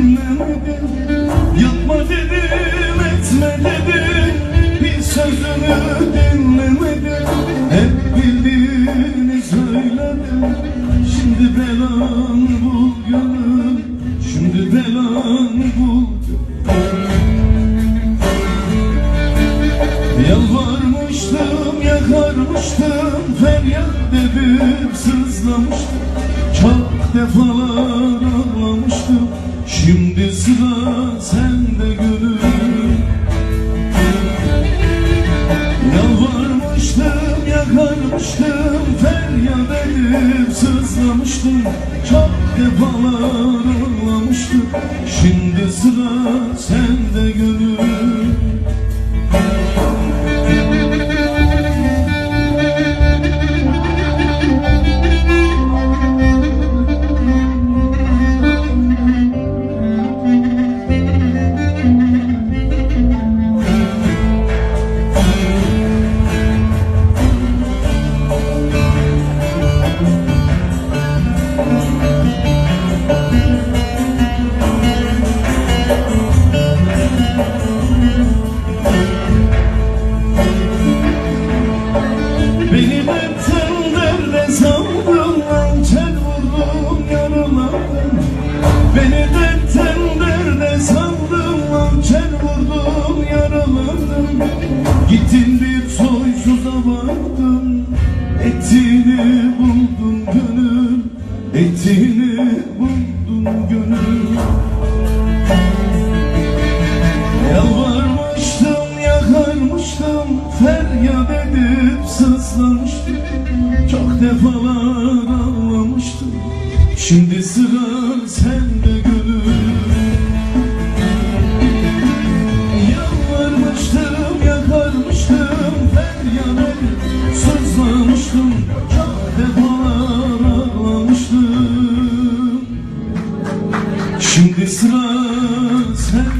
Dinlemedim Yapma dedim etme dedim Hiç sözümü dinlemedim. Hep bildiğini söyledim. Şimdi belan bu gönül Şimdi belan bu Yalvarmıştım, yakarmıştım, feryat edip sızlamıştım. Çok defalar şimdi sıra sende gönül. Yalvarmıştım, yakarmıştım, feryat edip Çok defalar şimdi sıra sende gönül Beni dertten derde Hançer vurdum yaraladım Beni dertten derde Hançer vurdum yaraladım Gittin bir soysuza vardın Etini buldun gönül Etini buldun gönül rastlamıştım Çok defalar ağlamıştım. Şimdi sıra sende gönül. Yalvarmıştım, yakarmıştım Feryat edip sızlamıştım. Çok defalar ağlamıştım. Şimdi sıra sende